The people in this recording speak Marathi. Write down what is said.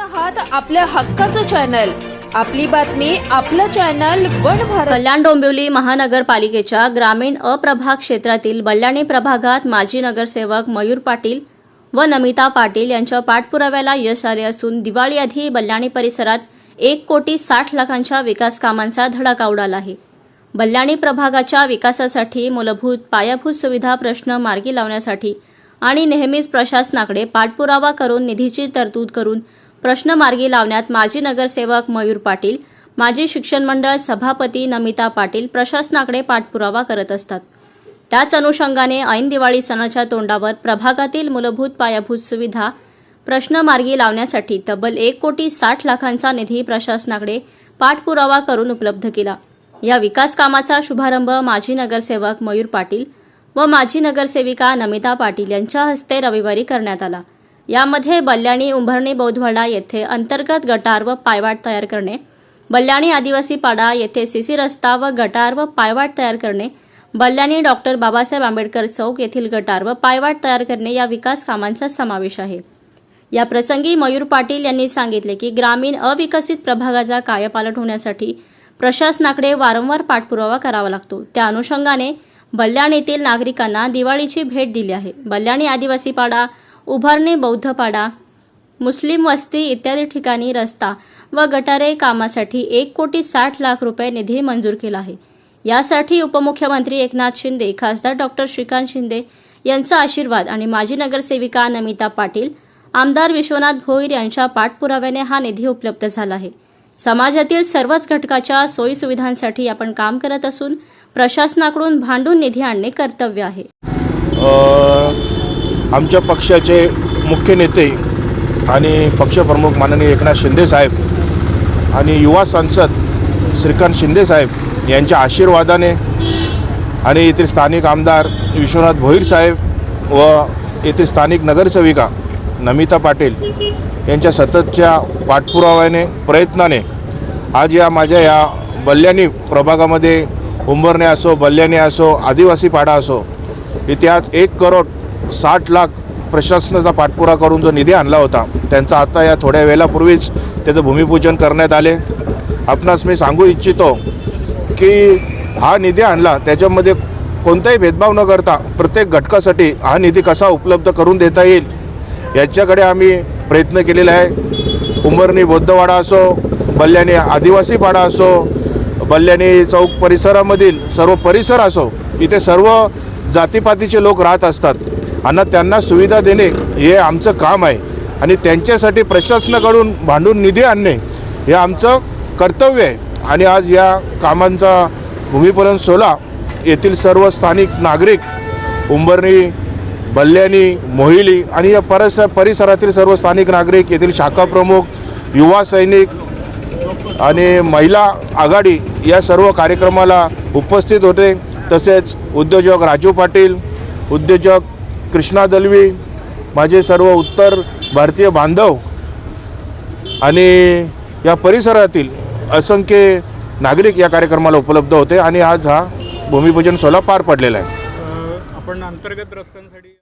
आहात आपल्या हक्काचं चॅनल आपली बातमी आपलं चॅनल वन भारत. कल्याण डोंबिवली महानगरपालिकेच्या ग्रामीण अप्रभाग क्षेत्रातील बल्याणी प्रभागात माजी नगरसेवक मयूर पाटील व नमिता पाटील यांच्या पाठपुराव्याला यश आले असून दिवाळीआधी बल्याणी परिसरात एक कोटी साठ लाखांच्या विकास कामांचा धडाका उडाला आहे. बल्याणी प्रभागाच्या विकासासाठी मूलभूत पायाभूत सुविधा प्रश्न मार्गी लावण्यासाठी आणि नेहमीच प्रशासनाकडे पाठपुरावा करून निधीची तरतूद करून प्रश्न मार्गी लावण्यात माजी नगरसेवक मयूर पाटील माजी शिक्षण मंडळ सभापती नमिता पाटील प्रशासनाकडे पाठपुरावा करत असतात. त्याच अनुषंगाने ऐन दिवाळी सणाच्या तोंडावर प्रभागातील मूलभूत पायाभूत सुविधा प्रश्न मार्गी लावण्यासाठी तब्बल एक कोटी साठ लाखांचा निधी प्रशासनाकडे पाठपुरावा करून उपलब्ध केला. या विकास कामाचा शुभारंभ माजी नगरसेवक मयूर पाटील व माजी नगरसेविका नमिता पाटील यांच्या हस्ते रविवारी करण्यात आला. यामध्ये बल्याणी उंभरणी बौद्धवाडा येथे अंतर्गत गटार व पायवाट तयार करणे बल्याणी आदिवासी पाडा येथे सीसी रस्ता व गटार व पायवाट तयार करणे बल्याणी डॉक्टर बाबासाहेब आंबेडकर चौक येथील गटार व पायवाट तयार करणे या विकास कामांचा समावेश आहे. या प्रसंगी मयूर पाटील यांनी सांगितले की ग्रामीण अविकसित प्रभागाचा कायापालट होण्यासाठी प्रशासनाकडे वारंवार पाठपुरावा करावा लागतो. त्या अनुषंगाने बल्याणीतील नागरिकांना दिवाळीची भेट दिली आहे. बल्याणी आदिवासी पाडा उभारणे बौद्धपाडा मुस्लिम वस्ती इत्यादी ठिकाणी रस्ता व गटारे कामासाठी एक कोटी साठ लाख रुपये निधी मंजूर केला आहे. यासाठी उपमुख्यमंत्री एकनाथ शिंदे खासदार डॉक्टर श्रीकांत शिंदे यांचा आशीर्वाद आणि माजी नगरसेविका नमिता पाटील आमदार विश्वनाथ भोईर यांच्या पाठपुराव्याने हा निधी उपलब्ध झाला आहे. समाजातील सर्वच घटकाच्या सोयीसुविधांसाठी आपण काम करत असून प्रशासनाकडून भांडून निधी आणणे कर्तव्य आहे. आमच्या पक्षाचे मुख्य नेते आणि पक्षप्रमुख माननीय एकनाथ शिंदे साहेब आणि युवा सांसद श्रीकांत शिंदे साहेब यांच्या आशीर्वादाने आणि येथील स्थानिक आमदार विश्वनाथ भोईर साहेब व येथील स्थानिक नगरसेविका नमिता पाटील यांच्या सततच्या पाठपुराव्याने प्रयत्नाने आज या माझ्या या बल्ल्याणी प्रभागामध्ये उंबरणे असो बल्ल्याणी असो आदिवासी पाडा असो इथे आज एक करोड साठ लाख प्रशासनाचा पाठपुरा करून जो निधी आणला होता त्यांचा आता या थोड्या वेळापूर्वीच त्याचं भूमिपूजन करण्यात आले. आपणास मी सांगू इच्छितो की हा निधी आणला त्याच्यामध्ये कोणताही भेदभाव न करता प्रत्येक घटकासाठी हा निधी कसा उपलब्ध करून देता येईल याच्याकडे आम्ही प्रयत्न केलेला आहे. उंबरणी बौद्धवाडा असो बल्ल्याणी आदिवासी पाडा असो बल्ल्याणी चौक परिसरामधील सर्व परिसर असो इथे सर्व जातीपातीचे लोक राहत असतात. आणि त्यांना सुविधा देणे हे आमचं काम आहे. आणि त्यांच्यासाठी प्रशासनाकडून भांडून निधी आणणे हे आमचं कर्तव्य आहे. आणि आज या कामांचा भूमिपूजन सोहळा येथील सर्व स्थानिक नागरिक उंबरणी बल्ल्याणी मोहिली आणि या परस परिसरातील सर्व स्थानिक नागरिक येथील शाखा प्रमुख युवा सैनिक आणि महिला आघाडी या सर्व कार्यक्रमाला उपस्थित होते. तसेच उद्योजक राजू पाटील उद्योजक कृष्णा दलवी माझे सर्व उत्तर भारतीय बांधव आणि या परिसरातील असंख्य नागरिक या कार्यक्रमाला उपलब्ध होते आणि आज हा भूमिपूजन सोहळा पार पडलेला आहे. आपण अंतर्गत रस्त्यांसाठी